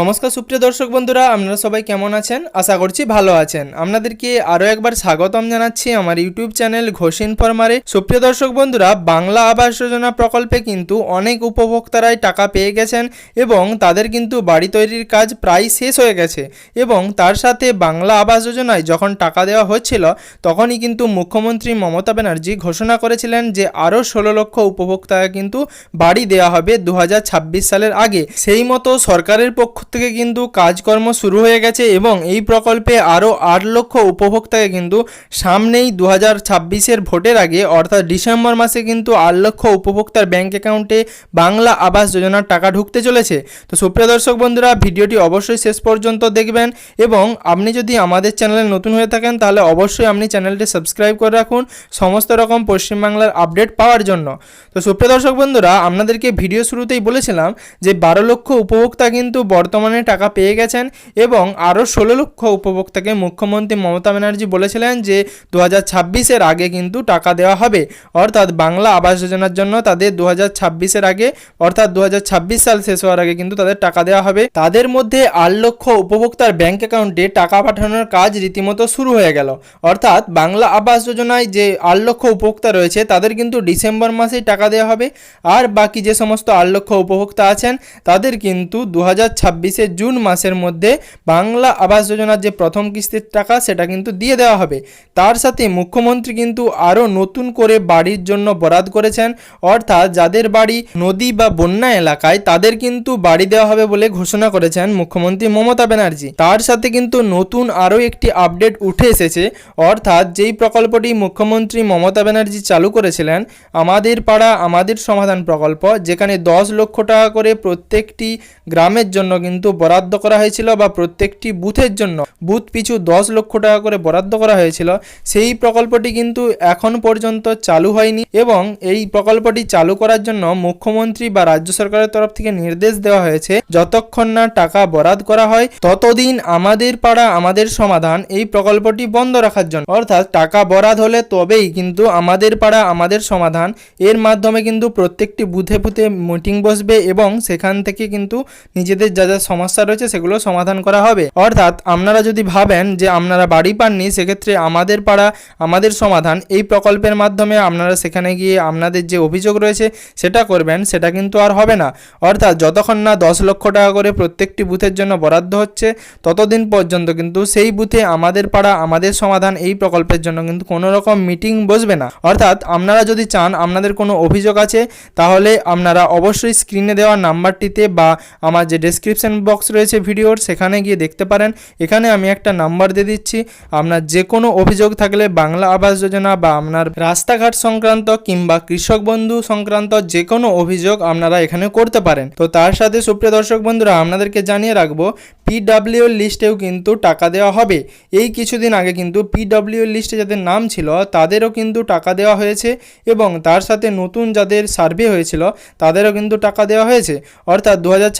নমস্কার সুপ্রিয় দর্শক বন্ধুরা, আপনারা সবাই কেমন আছেন? আশা করছি ভালো আছেন। আপনাদেরকে আরও একবার স্বাগতম জানাচ্ছি আমার ইউটিউব চ্যানেল ঘোষ ইনফরমারে। সুপ্রিয় দর্শক বন্ধুরা, বাংলা আবাস যোজনা প্রকল্পে কিন্তু অনেক উপভোক্তারাই টাকা পেয়ে গেছেন এবং তাদের কিন্তু বাড়ি তৈরির কাজ প্রায় শেষ হয়ে গেছে এবং তার সাথে বাংলা আবাস যোজনায় যখন টাকা দেওয়া হচ্ছিল, তখনই কিন্তু মুখ্যমন্ত্রী মমতা ব্যানার্জি ঘোষণা করেছিলেন যে আরও ষোলো লক্ষ উপভোক্তাকে কিন্তু বাড়ি দেওয়া হবে দু হাজার ছাব্বিশ সালের আগে। সেই মতো সরকারের পক্ষ থেকে কিন্তু কাজকর্ম শুরু হয়ে গেছে এবং এই প্রকল্পে আরও আট লক্ষ উপভোক্তাকে কিন্তু সামনেই দু হাজার ছাব্বিশের ভোটের আগে, অর্থাৎ ডিসেম্বর মাসে কিন্তু আট লক্ষ উপভোক্তার ব্যাঙ্ক অ্যাকাউন্টে বাংলা আবাস যোজনার টাকা ঢুকতে চলেছে। তো সুপ্রিয় দর্শক বন্ধুরা, ভিডিওটি অবশ্যই শেষ পর্যন্ত দেখবেন এবং আপনি যদি আমাদের চ্যানেলে নতুন হয়ে থাকেন, তাহলে অবশ্যই আপনি চ্যানেলটি সাবস্ক্রাইব করে রাখুন সমস্ত রকম পশ্চিমবাংলার আপডেট পাওয়ার জন্য। তো সুপ্রিয় দর্শক বন্ধুরা, আপনাদেরকে ভিডিও শুরুতেই বলেছিলাম যে বারো লক্ষ উপভোক্তা কিন্তু বর্তমানে টাকা পেয়ে গেছেন এবং আরও ষোলো লক্ষ উপভোক্তাকে মুখ্যমন্ত্রী মমতা ব্যানার্জি বলেছিলেন যে দু হাজার ছাব্বিশের আগে কিন্তু টাকা দেওয়া হবে। অর্থাৎ বাংলা আবাস যোজনার জন্য তাদের দু হাজার ছাব্বিশের আগে, অর্থাৎ দু হাজার ছাব্বিশ সাল শেষ হওয়ার আগে কিন্তু তাদের টাকা দেওয়া হবে। তাদের মধ্যে আট লক্ষ উপভোক্তার ব্যাংক অ্যাকাউন্টে টাকা পাঠানোর কাজ রীতিমতো শুরু হয়ে গেল। অর্থাৎ বাংলা আবাস যোজনায় যে আট লক্ষ উপভোক্তা রয়েছে, তাদের কিন্তু ডিসেম্বর মাসেই টাকা দেওয়া হবে। আর বাকি যে সমস্ত আট লক্ষ উপভোক্তা আছেন, তাদের কিন্তু দু হাজার ছাব্বিশে জুন মাসের মধ্যে বাংলা আবাস যোজনার যে প্রথম কিস্তির টাকা, সেটা কিন্তু দিয়ে দেওয়া হবে। তার সাথে মুখ্যমন্ত্রী কিন্তু আরও নতুন করে বাড়ির জন্য বরাদ করেছেন। অর্থাৎ যাদের বাড়ি নদী বা বন্যা এলাকায়, তাদের কিন্তু বাড়ি দেওয়া হবে বলে ঘোষণা করেছেন মুখ্যমন্ত্রী মমতা ব্যানার্জি। তার সাথে কিন্তু নতুন আরও একটি আপডেট উঠে এসেছে। অর্থাৎ যেই প্রকল্পটি মুখ্যমন্ত্রী মমতা ব্যানার্জি চালু করেছিলেন, আমাদের পাড়া, আমাদের সমাধান প্রকল্প, যেখানে দশ লক্ষ টাকা করে প্রত্যেকটি গ্রামের জন্য কিন্তু বরাদ্দ করা হয়েছিল বা প্রত্যেকটি বুথের জন্য। বুথ পিছু দশ লক্ষ টাকা করে বরাদ্দ করা হয়েছিল। সেই প্রকল্পটি কিন্তু এখন পর্যন্ত চালু হয়নি এবং এই প্রকল্পটি চালু করার জন্য মুখ্যমন্ত্রী বা রাজ্য সরকারের তরফ থেকে নির্দেশ দেওয়া হয়েছে, যতক্ষণ না টাকা বরাদ করা হয়, ততদিন আমাদের পাড়া আমাদের সমাধান, এই প্রকল্পটি বন্ধ রাখার জন্য। অর্থাৎ টাকা বরাদ হলে তবেই কিন্তু আমাদের পাড়া আমাদের সমাধান। এর মাধ্যমে কিন্তু প্রত্যেকটি বুথে বুথে মিটিং বসবে এবং সেখান থেকে কিন্তু নিজেদের যা যা সমস্যা রয়েছে সেগুলো সমাধান করা হবে। অর্থাৎ আপনারা যদি ভাবেন যে আপনারা বাড়ি পাননি, সেক্ষেত্রে আমাদের পাড়া, আমাদের সমাধান এই প্রকল্পের মাধ্যমে আপনারা সেখানে গিয়ে আপনাদের যে অভিযোগ রয়েছে সেটা করবেন, সেটা কিন্তু আর হবে না। অর্থাৎ যতক্ষণ না দশ লক্ষ টাকা করে প্রত্যেকটি বুথের জন্য বরাদ্দ হচ্ছে, ততদিন পর্যন্ত কিন্তু সেই বুথে আমাদের পাড়া, আমাদের সমাধান এই প্রকল্পের জন্য কিন্তু কোনো রকম মিটিং বসবে না। অর্থাৎ আপনারা যদি চান আপনাদের কোনো অভিযোগ আছে, তাহলে আপনারা অবশ্যই স্ক্রিনে দেওয়া নাম্বারটিতে বা আমার যে ডেসক্রিপশন বক্স রয়েছে ভিডিওর, সেখানে গিয়ে দেখতে পারেন। এখানে আমি একটা নাম্বার দিয়ে দিচ্ছি। আপনার যে কোনো অভিযোগ থাকলে বাংলা আবাস যোজনা বা আপনার রাস্তাঘাট সংক্রান্ত কিংবা কৃষক বন্ধু সংক্রান্ত যে কোনো অভিযোগ আপনারা এখানে করতে পারেন। তো তার সাথে সুপ্রিয় দর্শক বন্ধুরা, আপনাদেরকে জানিয়ে রাখব পিডাব্লিউর লিস্টেও কিন্তু টাকা দেওয়া হবে। এই কিছুদিন আগে কিন্তু পিডাব্লিউর লিস্টে যাদের নাম ছিল, তাদেরও কিন্তু টাকা দেওয়া হয়েছে এবং তার সাথে নতুন যাদের সার্ভে হয়েছিল, তাদেরও কিন্তু টাকা দেওয়া হয়েছে। অর্থাৎ দু হাজার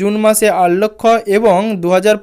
জুন মাসে আট লক্ষ এবং দু হাজার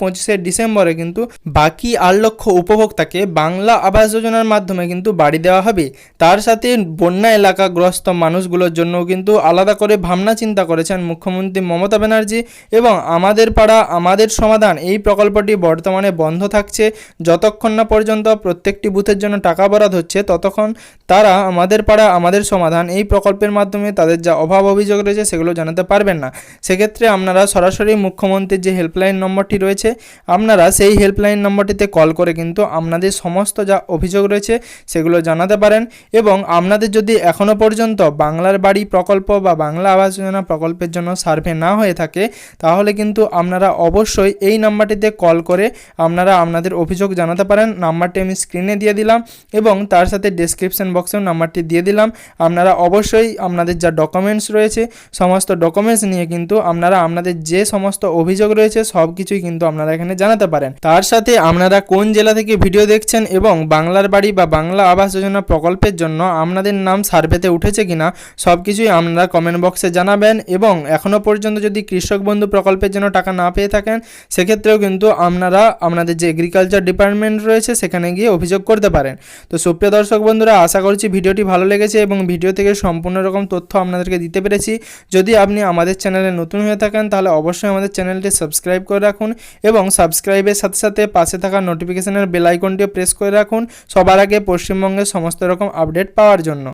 ডিসেম্বরে কিন্তু বাকি আট লক্ষ উপভোক্তাকে বাংলা আবাস যোজনার মাধ্যমে কিন্তু বাড়ি দেওয়া হবে। তার সাথে বন্যা এলাকাগ্রস্ত মানুষগুলোর জন্য কিন্তু আলাদা করে ভাবনা চিন্তা করেছেন মুখ্যমন্ত্রী মমতা ব্যানার্জি এবং আমাদের পাড়া, আমাদের সমাধান। এই প্রকল্পটি বর্তমানে বন্ধ থাকছে। যতক্ষণ না পর্যন্ত প্রত্যেকটি বুথের জন্য টাকা বরাদ হচ্ছে, ততক্ষণ তারা আমাদের পাড়া আমাদের সমাধান। এই প্রকল্পের মাধ্যমে তাদের যা অভাব অভিযোগ রয়েছে সেগুলো জানাতে পারবেন না। সেক্ষেত্রে আপনারা সরাসরি মুখ্যমন্ত্রীর যে হেল্পলাইন নম্বরটি রয়েছে, আপনারা সেই হেল্পলাইন নম্বরটিতে কল করে কিন্তু আপনাদের সমস্ত যা অভিযোগ রয়েছে সেগুলো জানাতে পারেন এবং আপনাদের যদি এখনও পর্যন্ত বাংলার বাড়ি প্রকল্প বা বাংলা আবাস যোজনা প্রকল্পের জন্য সার্ভে না হয়ে থাকে, তাহলে কিন্তু আপনারা এই নাম্বারটিতে কল করে আপনারা আপনাদের অভিযোগ জানাতে পারেন। নাম্বারটি আমি স্ক্রিনে দিয়ে দিলাম এবং তার সাথে ডেসক্রিপশন বক্সেও নাম্বারটি দিয়ে দিলাম। আপনারা অবশ্যই আপনাদের যা ডকুমেন্টস রয়েছে, সমস্ত ডকুমেন্টস নিয়ে কিন্তু আপনারা আপনাদের যে সমস্ত অভিযোগ রয়েছে সব কিছুই কিন্তু আপনারা এখানে জানাতে পারেন। তার সাথে আপনারা কোন জেলা থেকে ভিডিও দেখছেন এবং বাংলার বাড়ি বা বাংলা আবাস যোজনা প্রকল্পের জন্য আপনাদের নাম সার্ভেতে উঠেছে কিনা সব কিছুই আপনারা কমেন্ট বক্সে জানাবেন এবং এখনও পর্যন্ত যদি কৃষক বন্ধু প্রকল্পের জন্য টাকা না পেয়ে থাকেন সেক্ষেত্রেও কিন্তু আপনারা আপনাদের যে এগ্রিকালচার ডিপার্টমেন্ট রয়েছে, সেখানে গিয়ে অভিযোগ করতে পারেন। তো সুপ্রিয় দর্শক বন্ধুরা, আশা করছি ভিডিওটি ভালো লেগেছে এবং ভিডিও থেকে সম্পূর্ণ রকম তথ্য আপনাদেরকে দিতে পেরেছি। যদি আপনি আমাদের চ্যানেলে নতুন হয়ে থাকেন, তাহলে অবশ্যই আমাদের চ্যানেলটি সাবস্ক্রাইব করে রাখুন এবং সাবস্ক্রাইবের সাথে সাথে পাশে থাকা নোটিফিকেশনের বেল আইকনটিও প্রেস করে রাখুন সবার আগে পশ্চিমবঙ্গের সমস্ত রকম আপডেট পাওয়ার জন্য।